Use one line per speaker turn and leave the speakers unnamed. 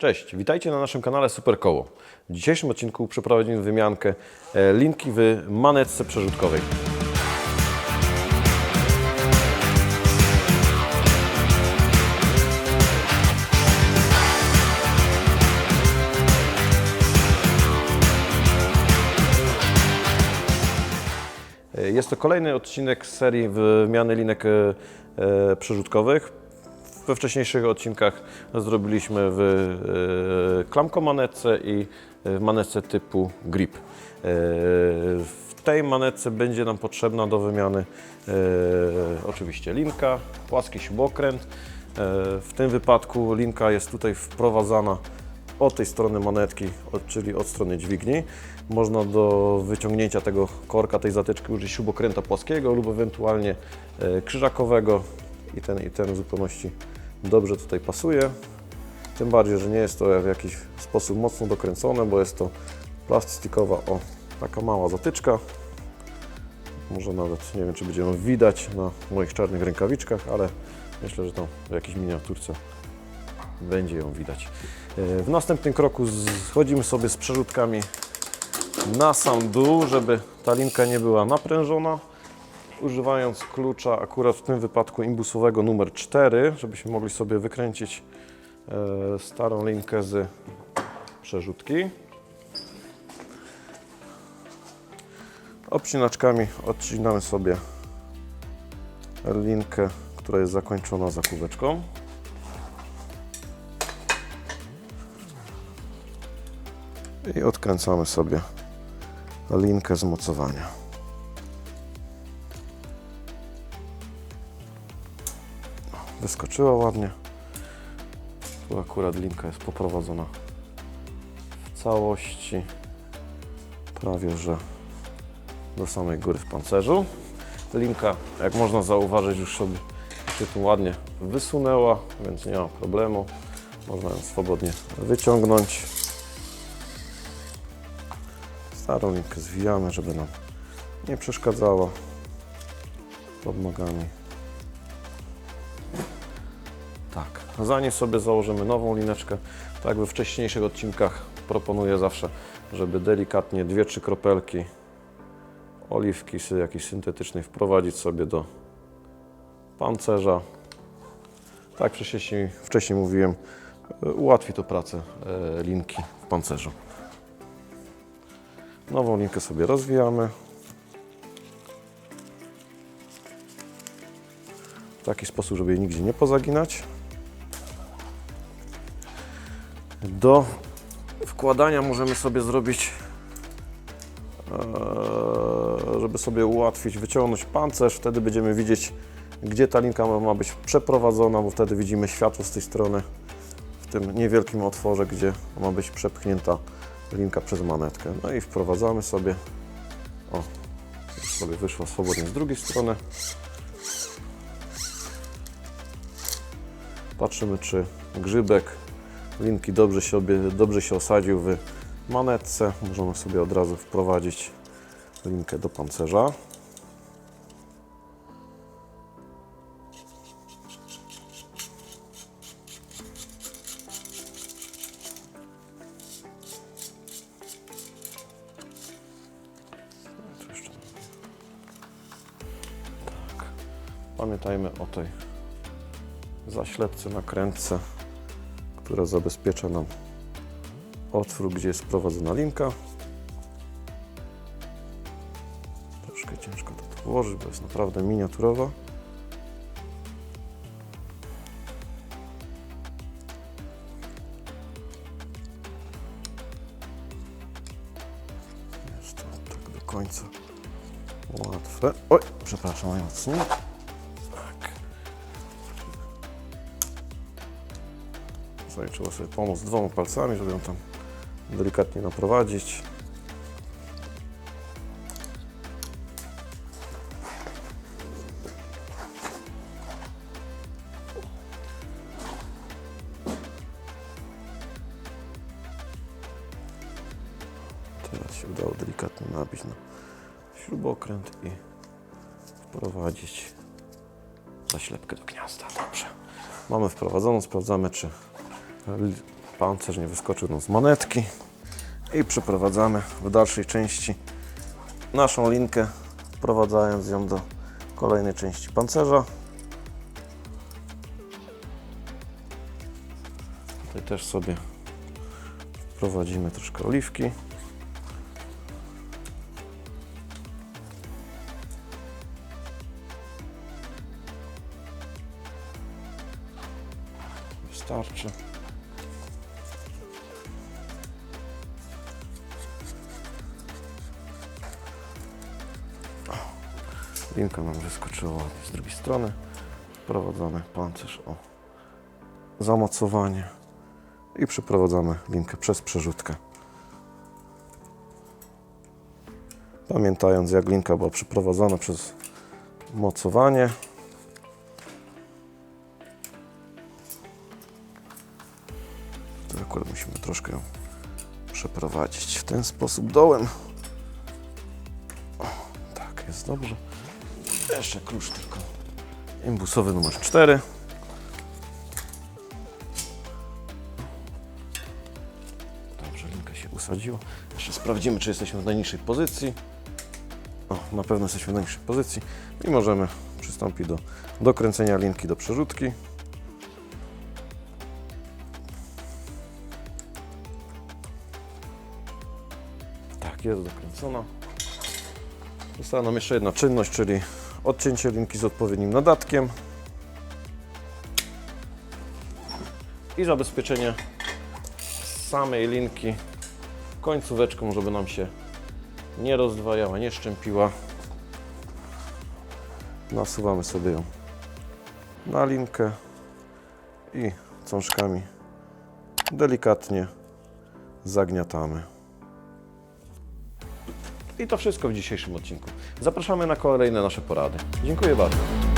Cześć, witajcie na naszym kanale Superkoło. W dzisiejszym odcinku przeprowadzimy wymiankę e, linki w manetce przerzutkowej. E, Jest to kolejny odcinek z serii wymiany linek e, przerzutkowych. We wcześniejszych odcinkach zrobiliśmy w e, klamkomanetce i w manetce typu grip. E, W tej manetce będzie nam potrzebna do wymiany e, oczywiście linka, płaski śrubokręt. W tym wypadku linka jest tutaj wprowadzana od tej strony manetki, czyli od strony dźwigni. Można do wyciągnięcia tego korka, tej zatyczki użyć śrubokręta płaskiego lub ewentualnie krzyżakowego i ten, i ten w zupełności dobrze tutaj pasuje. Tym bardziej, że nie jest to w jakiś sposób mocno dokręcone, bo jest to plastikowa, o, taka mała zatyczka. Może nawet, nie wiem czy będzie ją widać na moich czarnych rękawiczkach, ale myślę, że tam w jakiejś miniaturce będzie ją widać. E, W następnym kroku schodzimy sobie z przerzutkami na sam dół, żeby ta linka nie była naprężona. Używając klucza akurat w tym wypadku imbusowego numer 4, żebyśmy mogli sobie wykręcić e, starą linkę z przerzutki. Obcinaczkami odcinamy sobie linkę, która jest zakończona zakóweczką. i odkręcamy sobie linkę z mocowania. Wyskoczyła ładnie. Tu akurat linka jest poprowadzona w całości, prawie że do samej góry w pancerzu. Linka, jak można zauważyć, już sobie się tu ładnie wysunęła, więc nie ma problemu. Można ją swobodnie wyciągnąć. Starą linkę zwijamy, żeby nam nie przeszkadzała pod nogami. Tak, zanim sobie założymy nową lineczkę, tak jak we wcześniejszych odcinkach proponuję zawsze, żeby delikatnie dwie, trzy kropelki oliwki jakiejś syntetycznej wprowadzić sobie do pancerza. Tak wcześniej, wcześniej mówiłem, e, ułatwi to pracę e, linki w pancerzu. Nową linkę sobie rozwijamy. W taki sposób, żeby jej nigdzie nie pozaginać. Do wkładania możemy sobie zrobić, e, żeby sobie ułatwić, wyciągnąć pancerz. Wtedy będziemy widzieć, gdzie ta linka ma- być przeprowadzona, bo wtedy widzimy światło z tej strony w tym niewielkim otworze, gdzie ma być przepchnięta linka przez manetkę. No i wprowadzamy sobie. O, sobie wyszła swobodnie z drugiej strony. Patrzymy, czy grzybek linki dobrze się, dobrze się osadził w manetce. Możemy sobie od razu wprowadzić linkę do pancerza. Tak. Pamiętajmy o tej zaślepce nakrętce, która zabezpiecza nam otwór, gdzie jest prowadzona linka. Troszkę ciężko to włożyć, bo jest naprawdę miniaturowa. Jest to tak do końca łatwe. Oj, przepraszam najmocniej. Trzeba sobie pomóc dwoma palcami, żeby ją tam delikatnie naprowadzić. Teraz się udało delikatnie nabić na śrubokręt i wprowadzić zaślepkę do gniazda. Dobrze. Mamy wprowadzoną, sprawdzamy czy pancerz nie wyskoczył nam z manetki i przeprowadzamy w dalszej części naszą linkę, wprowadzając ją do kolejnej części pancerza. Tutaj też sobie wprowadzimy troszkę oliwki. Wystarczy. Linka nam wyskoczyła z drugiej strony. Wprowadzamy pancerz o zamocowanie i przeprowadzamy linkę przez przerzutkę. Pamiętając jak linka była przeprowadzona przez mocowanie. To akurat musimy troszkę ją przeprowadzić w ten sposób dołem. O, tak, jest dobrze. Jeszcze klucz tylko. Imbusowy numer 4. Dobrze, linka się usadziła. Jeszcze sprawdzimy, czy jesteśmy w najniższej pozycji. O, na pewno jesteśmy w najniższej pozycji i możemy przystąpić do dokręcenia linki do przerzutki. Tak, jest dokręcona. Została nam jeszcze jedna czynność, czyli odcięcie linki z odpowiednim nadatkiem i zabezpieczenie samej linki końcóweczką, żeby nam się nie rozdwajała, nie szczępiła. Nasuwamy sobie ją na linkę i cążkami delikatnie zagniatamy. I to wszystko w dzisiejszym odcinku. Zapraszamy na kolejne nasze porady. Dziękuję bardzo.